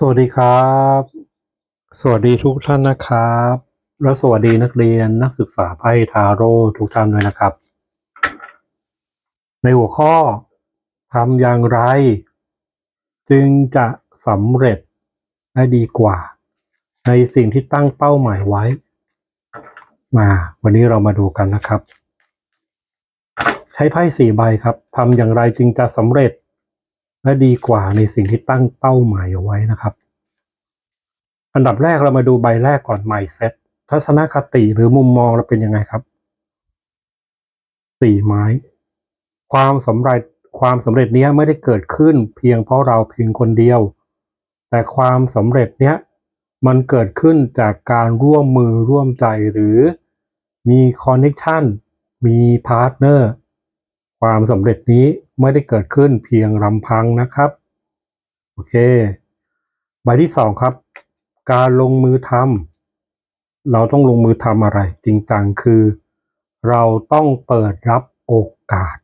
สวัสดีครับ สวัสดีทุกท่านนะครับ และสวัสดีนักเรียนนักศึกษาไพ่ทาโร่ทุกท่านด้วยนะครับ ในหัวข้อทำอย่างไร จึงจะสำเร็จได้ดีกว่า ในสิ่งที่ตั้งเป้าหมายไว้ มาวันนี้เรามาดูกันนะครับ ใช้ไพ่สี่ใบครับทำอย่างไรจึงจะสำเร็จ และดีกว่าในสิ่งที่ตั้งเป้าหมายเอาไว้นะครับ อันดับแรกเรามาดูใบแรกก่อน mindset ทัศนคติหรือมุมมองเราเป็นยังไงครับสี่ไม้ ความสำเร็จความสำเร็จนี้ไม่ได้เกิดขึ้นเพียงเพราะเราเพียงคนเดียว แต่ความสำเร็จเนี้ยมันเกิดขึ้นจากการร่วมมือร่วมใจหรือมีคอนเน c t ชันมีพาร์ทเนอร์ความสำเร็จนี้ ไม่ได้เกิดขึ้นเพียงลำพังนะครับ โอเค ใบที่สองครับ การลงมือทำเราต้องลงมือทำอะไร จริงจังคือ เราต้องเปิดรับโอกาส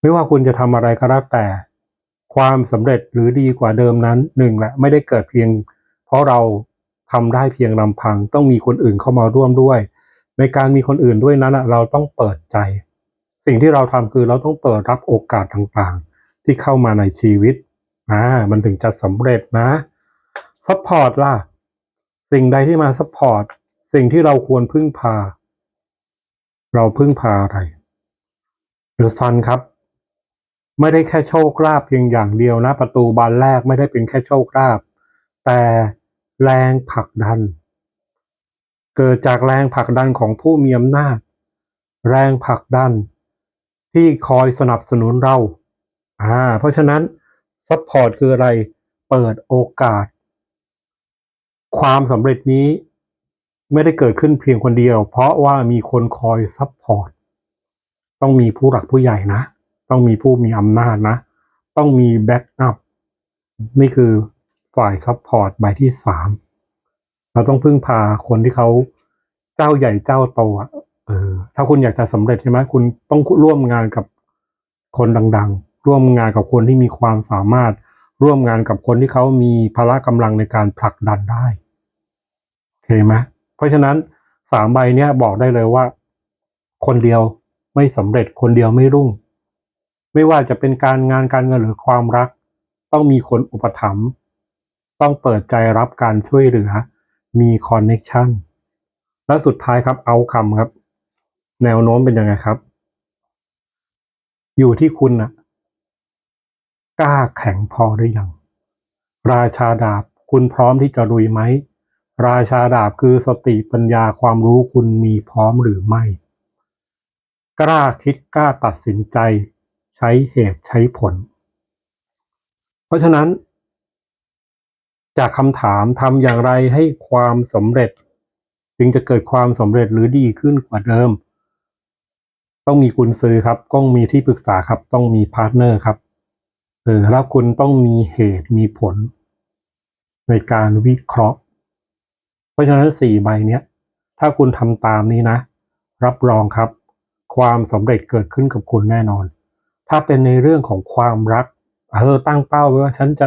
ไม่ว่าคุณจะทำอะไรก็แล้วแต่ ความสำเร็จหรือดีกว่าเดิมนั้นหนึ่งแหละไม่ได้เกิดเพียง เพราะเราทำได้เพียงลำพัง ต้องมีคนอื่นเข้ามาร่วมด้วย ในการมีคนอื่นด้วยนั้นเราต้องเปิดใจ สิ่งที่เราทำคือเราต้องเปิดรับโอกาสต่างๆ ที่เข้ามาในชีวิตอ่ามันถึงจะสำเร็จนะซัพพอร์ตล่ะ สิ่งใดที่มาซัพพอร์ตสิ่งที่เราควรพึ่งพา เราพึ่งพาอะไรหรือซันครับ ไม่ได้แค่โชคลาภเพียงอย่างเดียวนะ ประตูบานแรกไม่ได้เป็นแค่โชคลาภแต่แรงผลักดัน เกิดจากแรงผลักดันของผู้มีอำนาจ แรงผลักดัน ที่คอยสนับสนุนเราอ่าเพราะฉะนั้นซัพพอร์ตคืออะไร เปิดโอกาส ความสำเร็จนี้ไม่ได้เกิดขึ้นเพียงคนเดียว เพราะว่ามีคนคอยซัพพอร์ตต้องมีผู้หลักผู้ใหญ่นะ ต้องมีผู้มีอำนาจนะ ต้องมีแบ็กอัพนี่คือฝ่ายซัพพอร์ตใบที่สามเราต้องพึ่งพาคนที่เขาเจ้าใหญ่เจ้าโตอะ ถ้าคุณอยากจะสำเร็จใช่ไหมคุณต้องร่วมงานกับคนดัง ๆ ร่วมงานกับคนที่มีความสามารถ ร่วมงานกับคนที่เขามีพละกำลังในการผลักดันได้โอเคไหมเพราะฉะนั้นสามใบเนี้ยบอกได้เลยว่า คนเดียวไม่สำเร็จคนเดียวไม่รุ่ง ไม่ว่าจะเป็นการงานการเงินหรือความรัก ต้องมีคนอุปถัมภ์ต้องเปิดใจรับการช่วยเหลือ มีคอนเน็ชันและสุดท้ายครับเอาคำครับ แนวโน้มเป็นยังไงครับ อยู่ที่คุณนะกล้าแข็งพอหรือยัง ราชาดาบคุณพร้อมที่จะลุยไหม ราชาดาบคือสติปัญญาความรู้คุณมีพร้อมหรือไม่ กล้าคิดกล้าตัดสินใจ ใช้เหตุใช้ผล เพราะฉะนั้น จากคำถามทำอย่างไรให้ความสำเร็จ จึงจะเกิดความสำเร็จหรือดีขึ้นกว่าเดิม ต้องมีกุญซื้อครับ ต้องมีที่ปรึกษาครับ ต้องมีพาร์ทเนอร์ครับเออแล้วคุณต้องมีเหตุมีผล ในการวิเคราะห์ เพราะฉะนั้นสี่ใบเนี้ย ถ้าคุณทำตามนี้นะ รับรองครับ ความสำเร็จเกิดขึ้นกับคุณแน่นอน ถ้าเป็นในเรื่องของความรักเออตั้งเป้าไว้ว่าฉันจะ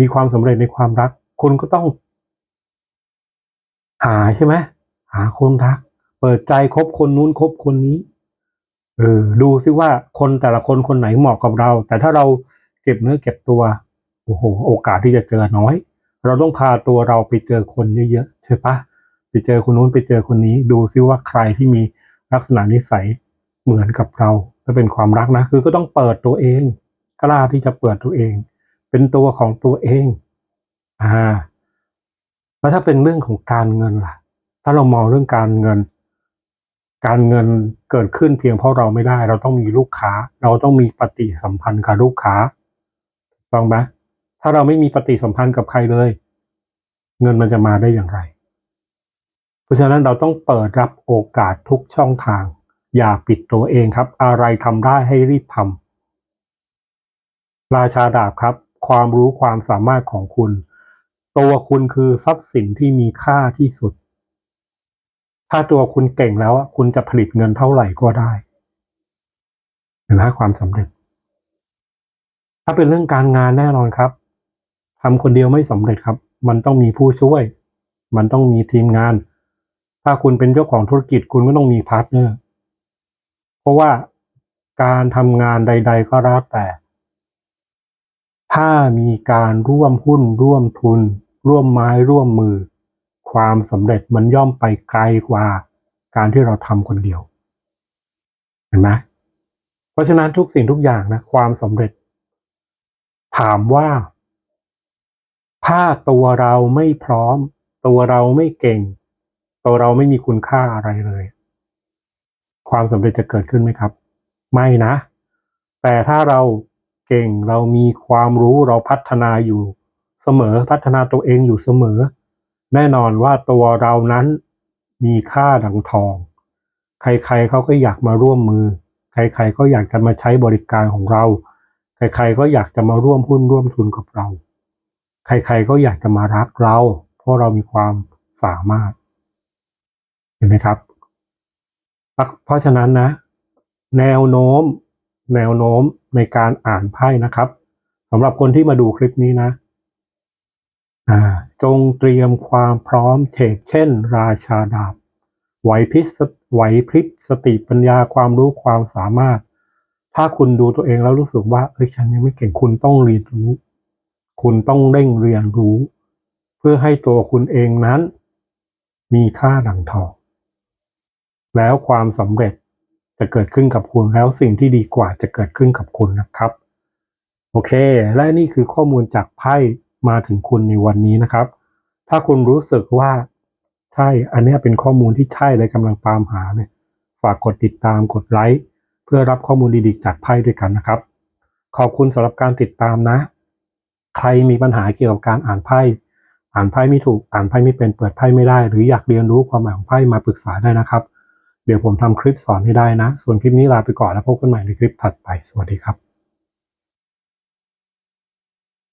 มีความสำเร็จในความรัก คุณก็ต้อง หาใช่ไหมหาคนรัก เปิดใจคบคนนู้นคบคนนี้ เออดูซิว่าคนแต่ละคนคนไหนเหมาะกับเรา แต่ถ้าเราเก็บเนื้อเก็บตัวโอ้โหโอกาสที่จะเจอน้อย เราต้องพาตัวเราไปเจอคนเยอะๆใช่ปะไปเจอคนนู้นไปเจอคนนี้ ดูซิว่าใครที่มีลักษณะนิสัยเหมือนกับเราถ้าเป็นความรักนะ คือก็ต้องเปิดตัวเองกล้าที่จะเปิดตัวเอง เป็นตัวของตัวเองอ่าแล้วถ้าเป็นเรื่องของการเงินล่ะ ถ้าเรามองเรื่องการเงิน การเงินเกิดขึ้นเพียงเพราะเราไม่ได้ เราต้องมีลูกค้า เราต้องมีปฏิสัมพันธ์กับลูกค้าถูกต้องไหมถ้าเราไม่มีปฏิสัมพันธ์กับใครเลย เงินมันจะมาได้อย่างไร เพราะฉะนั้นเราต้องเปิดรับโอกาสทุกช่องทาง อย่าปิดตัวเองครับ อะไรทำได้ให้รีบทำราชาดาบครับ ความรู้ความสามารถของคุณ ตัวคุณคือทรัพย์สินที่มีค่าที่สุด ถ้าตัวคุณเก่งแล้วอะคุณจะผลิตเงินเท่าไหร่ก็ได้เห็นไหมความสำเร็จ ถ้าเป็นเรื่องการงานแน่นอนครับทำคนเดียวไม่สำเร็จครับ มันต้องมีผู้ช่วย มันต้องมีทีมงาน ถ้าคุณเป็นเจ้าของธุรกิจคุณก็ต้องมีพาร์ทเนอร์ เพราะว่าการทำงานใด ๆ ก็แล้วแต่ ถ้ามีการร่วมหุ้น ร่วมทุน ร่วมไม้ร่วมมือ ความสำเร็จมันย่อมไปไกลกว่าการที่เราทำคนเดียว เห็นไหมเพราะฉะนั้นทุกสิ่งทุกอย่างนะความสำเร็จ ถามว่า ถ้าตัวเราไม่พร้อม ตัวเราไม่เก่ง ตัวเราไม่มีคุณค่าอะไรเลย ความสำเร็จจะเกิดขึ้นไหมครับ ไม่นะ แต่ถ้าเราเก่งเรามีความรู้เราพัฒนาอยู่เสมอพัฒนาตัวเองอยู่เสมอ แน่นอนว่าตัวเรานั้นมีค่าดังทอง ใครๆเขาก็อยากมาร่วมมือ ใครๆก็อยากจะมาใช้บริการของเรา ใครๆก็อยากจะมาร่วมหุ้นร่วมทุนกับเรา ใครๆก็อยากจะมารักเรา เพราะเรามีความสามารถ เห็นไหมครับ เพราะฉะนั้นนะ แนวโน้ม แนวโน้มในการอ่านไพ่นะครับสำหรับคนที่มาดูคลิปนี้นะ จงเตรียมความพร้อมเฉกเช่น ราชาดาบไหวพริบไหวพริบสติปัญญาความรู้ความสามารถ ถ้าคุณดูตัวเองแล้วรู้สึกว่าเอ้ยฉันยังไม่เก่งคุณต้องเรียนรู้ คุณต้องเร่งเรียนรู้ เพื่อให้ตัวคุณเองนั้น มีค่าดังทองแล้วความสำเร็จจะเกิดขึ้นกับคุณแล้วสิ่งที่ดีกว่าจะเกิดขึ้นกับคุณนะครับ โอเค และนี่คือข้อมูลจากไพ่ มาถึงคุณในวันนี้นะครับ ถ้าคุณรู้สึกว่าใช่ อันนี้เป็นข้อมูลที่ใช่เลยกำลังตามหาเนี่ยฝากกดติดตามกดไลค์เพื่อรับข้อมูลดีๆจากไพ่ด้วยกันนะครับ ขอบคุณสำหรับการติดตามนะ ใครมีปัญหาเกี่ยวกับการอ่านไพ่อ่านไพ่ไม่ถูกอ่านไพ่ไม่เป็นเปิดไพ่ไม่ได้ หรืออยากเรียนรู้ความหมายของไพ่มาปรึกษาได้นะครับ เดี๋ยวผมทำคลิปสอนให้ได้นะ ส่วนคลิปนี้ลาไปก่อนแล้วพบกันใหม่ในคลิปถัดไปสวัสดีครับ